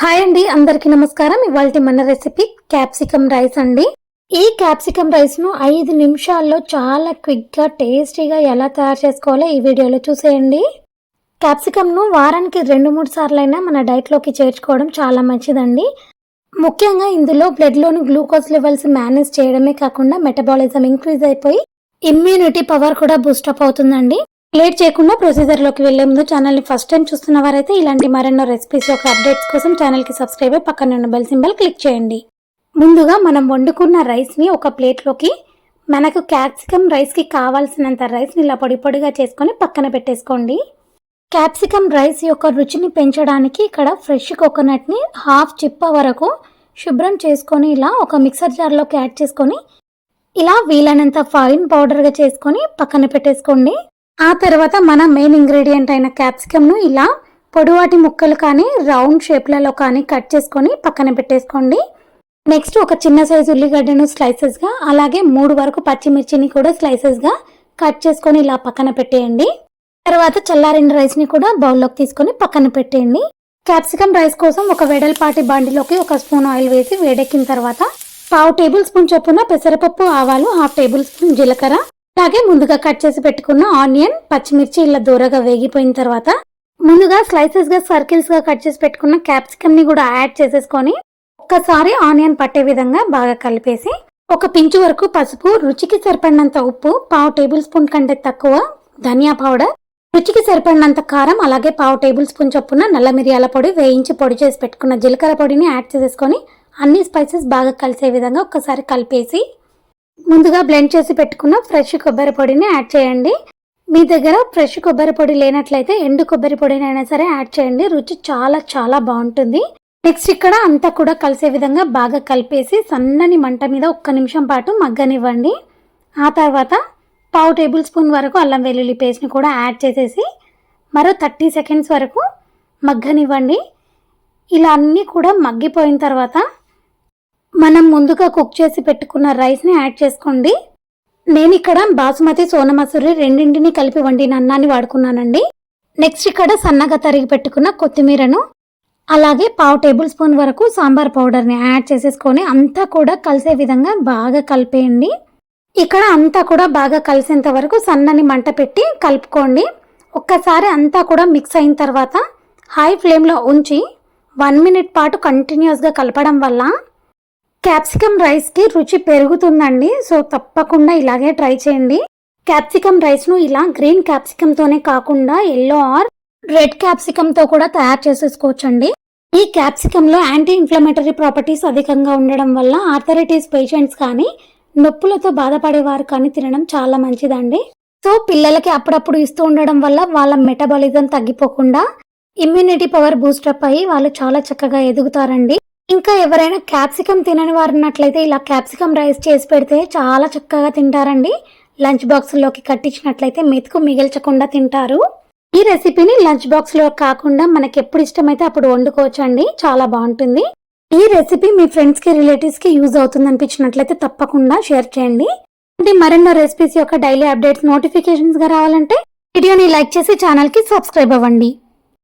Hi అండి అందరికీ నమస్కారం. ఇవాళ మన రెసిపీ క్యాప్సికమ్ రైస్ అండి. ఈ క్యాప్సికమ్ రైస్ను ఐదు నిమిషాల్లో చాలా క్విక్గా టేస్టీగా ఎలా తయారు చేసుకోవాలో ఈ వీడియోలో చూసేయండి. క్యాప్సికమ్ను వారానికి రెండు మూడు సార్లైనా మన డైట్లోకి చేర్చుకోవడం చాలా మంచిదండి. ముఖ్యంగా ఇందులో బ్లడ్లోని గ్లూకోజ్ లెవెల్స్ మేనేజ్ చేయడమే కాకుండా మెటబాలిజం ఇంక్రీజ్ అయిపోయి ఇమ్యూనిటీ పవర్ కూడా బూస్టప్ అవుతుందండి. లేట్ చేయకుండా ప్రొసీజర్లోకి వెళ్ళే ముందు ఛానల్ని ఫస్ట్ టైం చూస్తున్న వారైతే ఇలాంటి మరెన్నో రెసిపీస్ యొక్క అప్డేట్స్ కోసం ఛానల్కి సబ్స్క్రైబ్ పక్కన ఉన్న బెల్ సింబల్ క్లిక్ చేయండి. ముందుగా మనం వండుకున్న రైస్ని ఒక ప్లేట్లోకి మనకు క్యాప్సికమ్ రైస్కి కావాల్సినంత రైస్ని ఇలా పొడి పొడిగా చేసుకొని పక్కన పెట్టేసుకోండి. క్యాప్సికమ్ రైస్ యొక్క రుచిని పెంచడానికి ఇక్కడ ఫ్రెష్ కోకోనట్ని హాఫ్ చిప్ప వరకు శుభ్రం చేసుకొని ఇలా ఒక మిక్సర్ జార్లోకి యాడ్ చేసుకొని ఇలా వీలైనంత ఫైన్ పౌడర్గా చేసుకొని పక్కన పెట్టేసుకోండి. ఆ తర్వాత మన మెయిన్ ఇంగ్రీడియంట్ అయిన క్యాప్సికమ్ను ఇలా పొడవాటి ముక్కలు కానీ రౌండ్ షేప్లలో కానీ కట్ చేసుకొని పక్కన పెట్టేసుకోండి. నెక్స్ట్ ఒక చిన్న సైజు ఉల్లిగడ్డను స్లైసెస్గా అలాగే మూడు వరకు పచ్చిమిర్చిని కూడా స్లైసెస్గా కట్ చేసుకొని ఇలా పక్కన పెట్టేయండి. తర్వాత చల్లారిన రైస్ని కూడా బౌల్లోకి తీసుకొని పక్కన పెట్టేయండి. క్యాప్సికమ్ రైస్ కోసం ఒక వెడల్పాటి బండిలోకి ఒక స్పూన్ ఆయిల్ వేసి వేడెక్కిన తర్వాత పావు టేబుల్ స్పూన్ చొప్పున పెసరపప్పు ఆవాలు హాఫ్ టేబుల్ స్పూన్ జీలకర్ర అలాగే ముందుగా కట్ చేసి పెట్టుకున్న ఆనియన్ పచ్చిమిర్చి ఇలా దూరగా వేగిపోయిన తర్వాత ముందుగా స్లైసెస్గా సర్కిల్స్గా కట్ చేసి పెట్టుకున్న క్యాప్సికమ్ని కూడా యాడ్ చేసేసుకొని ఒక్కసారి ఆనియన్ పట్టే విధంగా బాగా కలిపేసి ఒక పించు వరకు పసుపు రుచికి సరిపడినంత ఉప్పు పావు టేబుల్ స్పూన్ కంటే తక్కువ ధనియా పౌడర్ రుచికి సరిపడినంత కారం అలాగే పావు టేబుల్ స్పూన్ చొప్పున నల్ల మిరియాల పొడి వేయించి పొడి చేసి పెట్టుకున్న జీలకర్ర పొడిని యాడ్ చేసేసుకొని అన్ని స్పైసెస్ బాగా కలిసే విధంగా ఒక్కసారి కలిపేసి ముందుగా బ్లెండ్ చేసి పెట్టుకున్న ఫ్రెష్ కొబ్బరి పొడిని యాడ్ చేయండి. మీ దగ్గర ఫ్రెష్ కొబ్బరి పొడి లేనట్లయితే ఎండు కొబ్బరి పొడినైనా సరే యాడ్ చేయండి. రుచి చాలా చాలా బాగుంటుంది. నెక్స్ట్ ఇక్కడ అంతా కూడా కలిసే విధంగా బాగా కలిపేసి సన్నని మంట మీద ఒక్క నిమిషం పాటు మగ్గనివ్వండి. ఆ తర్వాత పావు టేబుల్ స్పూన్ వరకు అల్లం వెల్లుల్లి పేస్ట్ని కూడా యాడ్ చేసేసి మరో థర్టీ సెకండ్స్ వరకు మగ్గనివ్వండి. ఇలా అన్నీ కూడా మగ్గిపోయిన తర్వాత మనం ముందుగా కుక్ చేసి పెట్టుకున్న రైస్ని యాడ్ చేసుకోండి. నేను ఇక్కడ బాసుమతి సోనమసూరి రెండింటిని కలిపి వండిన అన్నాన్ని వాడుకున్నానండి. నెక్స్ట్ ఇక్కడ సన్నగా తరిగి పెట్టుకున్న కొత్తిమీరను అలాగే పావు టేబుల్ స్పూన్ వరకు సాంబార్ పౌడర్ని యాడ్ చేసేసుకొని అంతా కూడా కలిసే విధంగా బాగా కలిపేయండి. ఇక్కడ అంతా కూడా బాగా కలిసేంత వరకు సన్నని మంట పెట్టి కలుపుకోండి. ఒక్కసారి అంతా కూడా మిక్స్ అయిన తర్వాత హై ఫ్లేమ్లో ఉంచి వన్ మినిట్ పాటు కంటిన్యూస్గా కలపడం వల్ల క్యాప్సికమ్ రైస్కి రుచి పెరుగుతుందండి సో తప్పకుండా ఇలాగే ట్రై చేయండి. క్యాప్సికమ్ రైస్ను ఇలా గ్రీన్ క్యాప్సికమ్తోనే కాకుండా ఎల్లో ఆర్ రెడ్ క్యాప్సికమ్తో కూడా తయారు చేసేసుకోవచ్చండి. ఈ క్యాప్సికంలో యాంటీ ఇన్ఫ్లమేటరీ ప్రాపర్టీస్ అధికంగా ఉండడం వల్ల ఆర్థరైటిస్ పేషెంట్స్ కానీ నొప్పులతో బాధపడేవారు కానీ తినడం చాలా మంచిదండి. సో పిల్లలకి అప్పుడప్పుడు ఇస్తూ ఉండడం వల్ల వాళ్ళ మెటబాలిజం తగ్గిపోకుండా ఇమ్యూనిటీ పవర్ బూస్టప్ అయ్యి వాళ్ళు చాలా చక్కగా ఎదుగుతారండి. ఇంకా ఎవరైనా క్యాప్సికమ్ తినని వారు ఉన్నట్లయితే ఇలా క్యాప్సికమ్ రైస్ చేసి పెడితే చాలా చక్కగా తింటారండి. లంచ్ బాక్స్లోకి కట్టించినట్లయితే మెతుకు మిగిల్చకుండా తింటారు. ఈ రెసిపీని లంచ్ బాక్స్లో కాకుండా మనకి ఎప్పుడు ఇష్టమైతే అప్పుడు వండుకోవచ్చు అండి చాలా బాగుంటుంది. ఈ రెసిపీ మీ ఫ్రెండ్స్కి రిలేటివ్స్కి యూజ్ అవుతుంది అనిపించినట్లయితే తప్పకుండా షేర్ చేయండి. అంటే మరెన్నో రెసిపీస్ యొక్క డైలీ అప్డేట్స్ నోటిఫికేషన్స్గా రావాలంటే వీడియోని లైక్ చేసి ఛానల్కి సబ్స్క్రైబ్ అవ్వండి.